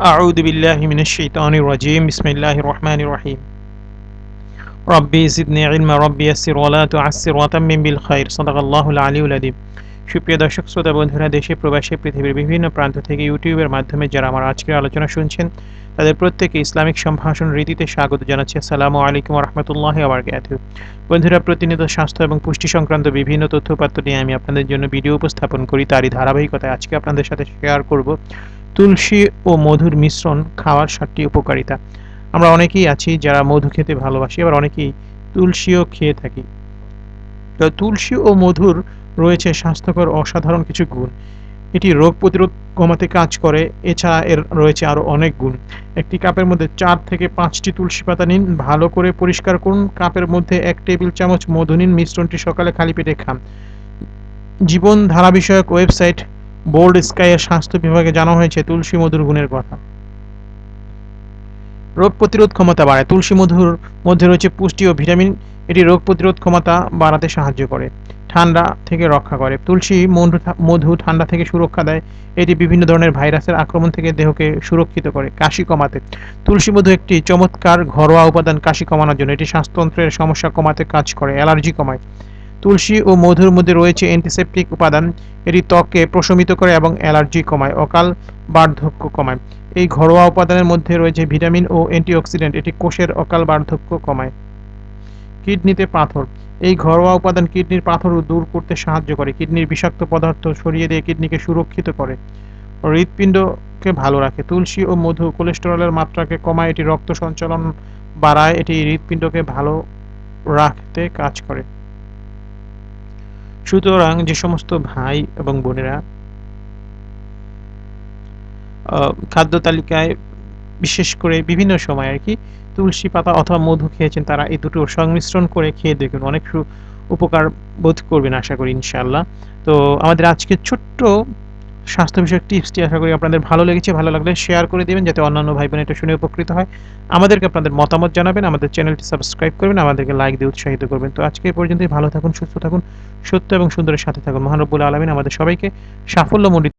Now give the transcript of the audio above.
أعوذ بالله من الشيطان الرجيم بسم الله الرحمن الرحيم ربي زدني علما ربي يسر ولا تعسر وتمم بالخير صدق الله العلي العظيم সুপ্রিয় দর্শক শ্রোতা বন্ধুরা দেশে প্রবাসী পৃথিবীর বিভিন্ন প্রান্ত থেকে ইউটিউবের মাধ্যমে যারা আমার আজকের আলোচনা শুনছেন তাদের প্রত্যেকে ইসলামিক সম্ভাষণ রীতিতে স্বাগত জানাচ্ছি আসসালামু আলাইকুম রহমতুল্লাহ আবরকাত বন্ধুরা প্রতিনিয়ত স্বাস্থ্য এবং পুষ্টি সংক্রান্ত বিভিন্ন তথ্যপাত্র নিয়ে আমি আপনাদের জন্য ভিডিও উপস্থাপন করি তারই ধারাবাহিকতায় আজকে আপনাদের সাথে শেয়ার করব তুলসী ও মধুর মিশ্রণ খাওয়ার সাতটি উপকারিতা। আমরা অনেকেই আছি যারা মধু খেতে ভালোবাসি, আবার অনেকেই তুলসীও খেয়ে থাকি। তো তুলসী ও মধুর রয়েছে স্বাস্থ্যকর অসাধারণ কিছু গুণ। এটি রোগ প্রতিরোধ কমাতে কাজ করে, এছাড়া এর রয়েছে আরও অনেক গুণ। একটি কাপের মধ্যে চার থেকে পাঁচটি তুলসী পাতা নিন, ভালো করে পরিষ্কার করুন। কাপের মধ্যে এক টেবিল চামচ মধু নিন, মিশ্রণটি সকালে খালি পেটে খান। জীবন ধারা বিষয়ক ওয়েবসাইট বোর্ড স্কাইয়ের স্বাস্থ্য বিভাগে জানানো হয়েছে তুলসী মধুর গুণের কথা। রোগ প্রতিরোধ ক্ষমতা বাড়ায়। তুলসী মধুর মধ্যে রয়েছে পুষ্টি ও ভিটামিন। এটি রোগ প্রতিরোধ ক্ষমতা বাড়াতে সাহায্য করে, ঠান্ডা থেকে রক্ষা করে। তুলসী মধু ঠান্ডা থেকে সুরক্ষা দেয়। এটি বিভিন্ন ধরনের ভাইরাসের আক্রমণ থেকে দেহকে সুরক্ষিত করে, কাশি কমাতে। তুলসী মধু একটি চমৎকার ঘরোয়া উপাদান কাশি কমানোর জন্য। এটি শ্বাসতন্ত্রের সমস্যা কমাতে কাজ করে, অ্যালার্জি কমায়। তুলসী ও মধুর মধ্যে রয়েছে অ্যান্টিসেপটিক উপাদান। এটি ত্বককে প্রশমিত করে এবং অ্যালার্জি কমায়, অকাল বার্ধক্য কমায়। এই ঘরোয়া উপাদানের মধ্যে রয়েছে ভিটামিন ও অ্যান্টিঅক্সিডেন্ট এটি কোষের অকাল বার্ধক্য কমায়। কিডনিতে পাথর। এই ঘরোয়া উপাদান কিডনির পাথর দূর করতে সাহায্য করে, কিডনির বিষাক্ত পদার্থ সরিয়ে দিয়ে কিডনিকে সুরক্ষিত করে। হৃৎপিণ্ডকে ভালো রাখে। তুলসী ও মধু কোলেস্টেরলের মাত্রাকে কমায়, এটি রক্ত সঞ্চালন বাড়ায়, এটি হৃৎপিণ্ডকে ভালো রাখতে কাজ করে। সুতরাং যে সমস্ত ভাই এবং বোনেরা খাদ্য তালিকায় বিশেষ করে বিভিন্ন সময় আর কি তুলসী পাতা অথবা মধু খেয়েছেন, তারা এই দুটো সংমিশ্রণ করে খেয়ে দেখুন, অনেক উপকার বোধ করবেন আশা করি ইনশাল্লাহ তো আমাদের আজকে ছোট্ট স্বাস্থ্য বিষয়ক টিপসটি আশা করি আপনাদের ভালো লেগেছে, ভালো লাগলে শেয়ার করে দেবেন যাতে অন্যান্য ভাই বোন এটা শুনে উপকৃত হয়। আমাদেরকে আপনাদের মতামত জানাবেন, আমাদের চ্যানেলটি সাবস্ক্রাইব করবেন, আমাদেরকে লাইক দিয়ে উৎসাহিত করবেন। তো আজকে পর্যন্তই, ভালো থাকুন, সুস্থ থাকুন, সত্য এবং সুন্দরের সাথে থাকুন। মহানব্বুল আলমিন আমাদের সবাইকে সাফল্যমণ্ডিত